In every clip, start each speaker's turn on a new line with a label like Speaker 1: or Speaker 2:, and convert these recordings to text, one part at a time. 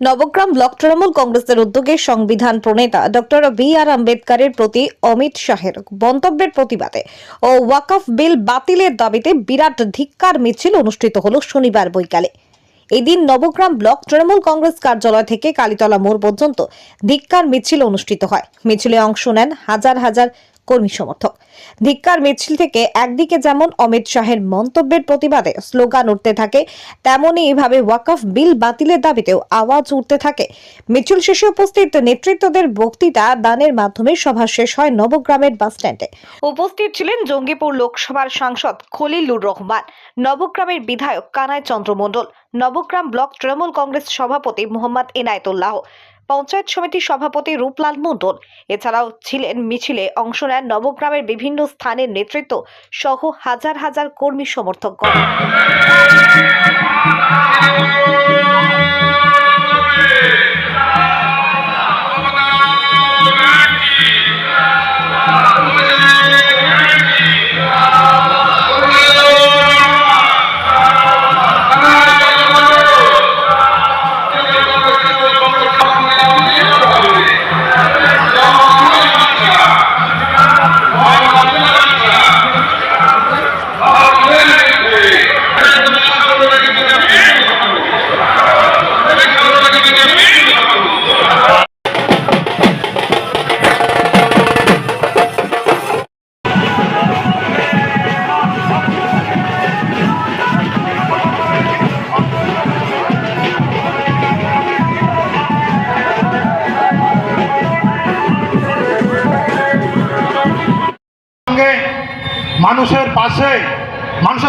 Speaker 1: Nabagram block Trinamool কংগ্রেসের উদ্যোগে সংবিধান প্রণেতা ডক্টর বি আর আম্বেদকরের প্রতি অমিত শাহের মন্তব্যের প্রতিবাদে ও ওয়াকফ বিল বাতিলের দাবিতে বিরাট ধিক্কার মিছিল অনুষ্ঠিত হল শনিবার বৈকালে। এদিন নবগ্রাম ব্লক তৃণমূল কংগ্রেস কার্যালয় থেকে কালীতলা মোড় পর্যন্ত ধিক্কার মিছিল অনুষ্ঠিত হয়। মিছিলে অংশ নেন হাজার হাজার কর্মী সমর্থক। ধিক্কার মিছিল থেকে একদিকে যেমন অমিত শাহের মন্তব্যের প্রতিবাদে স্লোগান উঠতে থাকে তেমনি এভাবে ওয়াকফ বিল বাতিলের দাবিতেও আওয়াজ উঠতে থাকে। মিছিল শেষে উপস্থিত নেতৃত্বদের বক্তৃতা দানের মাধ্যমে সভা শেষ হয় নবগ্রামের বাসস্ট্যান্ডে উপস্থিত ছিলেন জঙ্গিপুর লোকসভার সাংসদ খলিলুর রহমান, নবগ্রামের বিধায়ক কানাই চন্দ্র মণ্ডল, নবগ্রাম ব্লক তৃণমূল কংগ্রেস সভাপতি মোহাম্মদ এনায়েতুল্লাহ পঞ্চায়েত সমিতির সভাপতি রূপলাল মণ্ডল। এছাড়াও ছিলেন মিছিলে অংশ নেন নবগ্রামের বিভিন্ন স্থানের নেতৃত্ব সহ হাজার হাজার কর্মী সমর্থকগণ।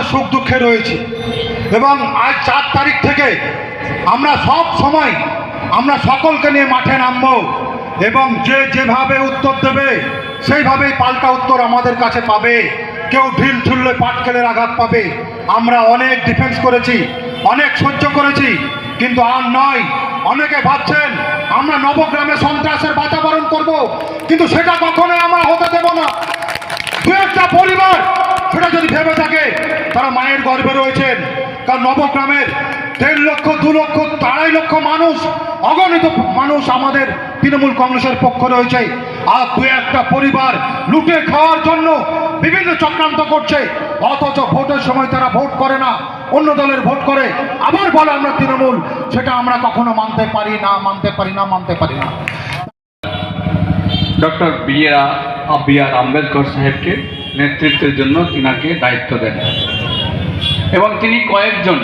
Speaker 2: সুখ দুঃখে রয়েছি। এবং আজ চার তারিখ থেকে আমরা সব সময় আমরা সকলকে নিয়ে মাঠে নামব এবং যে যেভাবে উত্তর দেবে, সেইভাবেই পাল্টা উত্তর আমাদের কাছে পাবে। কেউ ঢিল ছুড়লে পাটকেলের আঘাত পাবে। আমরা অনেক ডিফেন্স করেছি, অনেক সহ্য করেছি, কিন্তু আর নয়। অনেকে ভাবছেন, আমরা নবগ্রামে সন্ত্রাসের বাতাবরণ করব, কিন্তু সেটা কখনোই আমরা হতে দেব না। দু একটা পরিবার সেটা যদি ভেবে থাকে, তারা মায়ের গর্ভে রয়েছেন। কারণ নবগ্রামের দেড় লক্ষ, দু লক্ষ, আড়াই লক্ষ মানুষ, অগণিত মানুষ আমাদের তৃণমূল কংগ্রেসের পক্ষ রয়েছে। আর দু একটা পরিবার লুটে খাওয়ার জন্য বিভিন্ন চক্রান্ত করছে। অথচ ভোটের সময় তারা ভোট করে না, অন্য দলের ভোট করে। আবার বলে আমরা তৃণমূল, সেটা আমরা কখনো মানতে পারি না, মানতে পারি না, মানতে পারি না।
Speaker 3: ডক্টর বি আর আম্বেদকর সাহেবকে নেতৃত্বের জন্য তিনাকে দায়িত্ব দেন। এবং তিনি কয়েকজন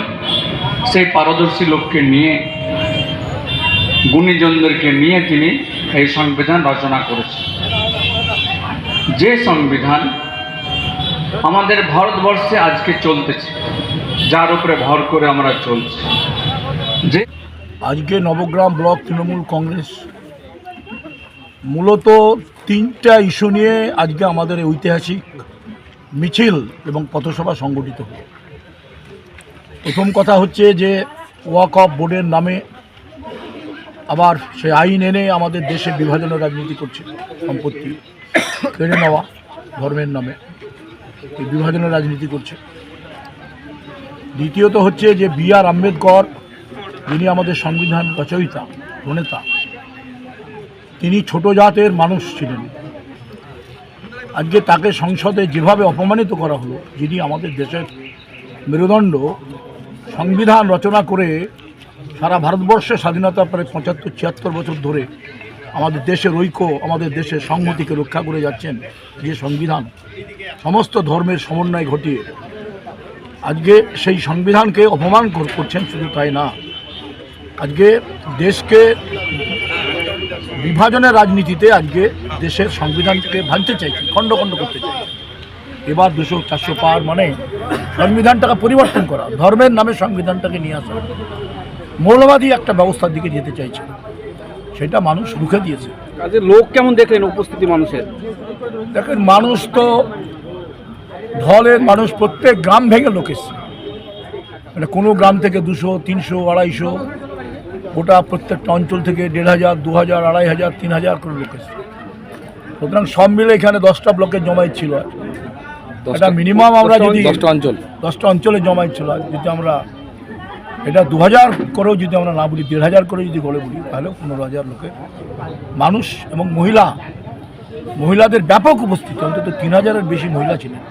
Speaker 3: সেই পারদর্শী লোককে নিয়ে, গুণীজনদেরকে নিয়ে তিনি এই সংবিধান রচনা করেছেন। যে সংবিধান আমাদের ভারতবর্ষে আজকে চলতেছে, যার উপরে ভর করে আমরা চলছি। যে
Speaker 4: আজকে নবগ্রাম ব্লক তৃণমূল কংগ্রেস মূলত তিনটা ইস্যু নিয়ে আজকে আমাদের ঐতিহাসিক মিছিল এবং পথসভা সংগঠিত হল। প্রথম কথা হচ্ছে যে ওয়াক অফ বোর্ডের নামে আবার সে আইন এনে আমাদের দেশে বিভাজনের রাজনীতি করছে সম্পত্তি কেড়ে নেওয়া ধর্মের নামে। এই বিভাজনের রাজনীতি করছে। দ্বিতীয়ত হচ্ছে যে বি আর আম্বেদকর, যিনি আমাদের সংবিধান রচয়িতা, প্রণেতা তিনি ছোট জাতের মানুষ ছিলেন। আজকে তাকে সংসদে যেভাবে অপমানিত করা হলো, যিনি আমাদের দেশের মেরুদণ্ড, সংবিধান রচনা করে সারা ভারতবর্ষে স্বাধীনতা প্রায় পঁচাত্তর, ছিয়াত্তর বছর ধরে আমাদের দেশের ঐক্য, আমাদের দেশের সংহতিকে রক্ষা করে যাচ্ছেন যে সংবিধান, সমস্ত ধর্মের সমন্বয় ঘটিয়ে। আজকে সেই সংবিধানকে অপমান করছেন শুধু তাই না, আজকে দেশকে বিভাজনের রাজনীতিতে আজকে দেশের সংবিধানকে ভাঙতে চাইছে খণ্ড খণ্ড করতে চাইছে। এবার দুশো চারশো পার মানে সংবিধানটাকে পরিবর্তন করা ধর্মের নামে সংবিধানটাকে নিয়ে আসা। মৌলবাদী একটা ব্যবস্থার দিকে যেতে চাইছে। সেটা মানুষ রুখে দিয়েছে।
Speaker 5: কাজে লোক কেমন দেখলেন উপস্থিতি মানুষের?
Speaker 4: দেখেন মানুষ তো দলের মানুষ প্রত্যেক গ্রাম ভেঙে লোক এসছে। মানে কোনো গ্রাম থেকে দুশো তিনশো আড়াইশো গোটা প্রত্যেকটা অঞ্চল থেকে দেড় হাজার দু হাজার আড়াই হাজার তিন হাজার করে লোক এসছে। সুতরাং সব মিলে এখানে দশটা ব্লকের জমায়েত ছিল এটা মিনিমাম আমরা যদি
Speaker 5: দশটা অঞ্চল।
Speaker 4: দশটা অঞ্চলে জমায়েত ছিল যদি আমরা এটা দু হাজার করেও যদি আমরা না বলি দেড় হাজার করে যদি গড়ে বলি তাহলেও পনেরো হাজার লোকের মানুষ এবং মহিলা মহিলাদের ব্যাপক উপস্থিতি অন্তত তিন হাজারের বেশি মহিলা ছিলেন।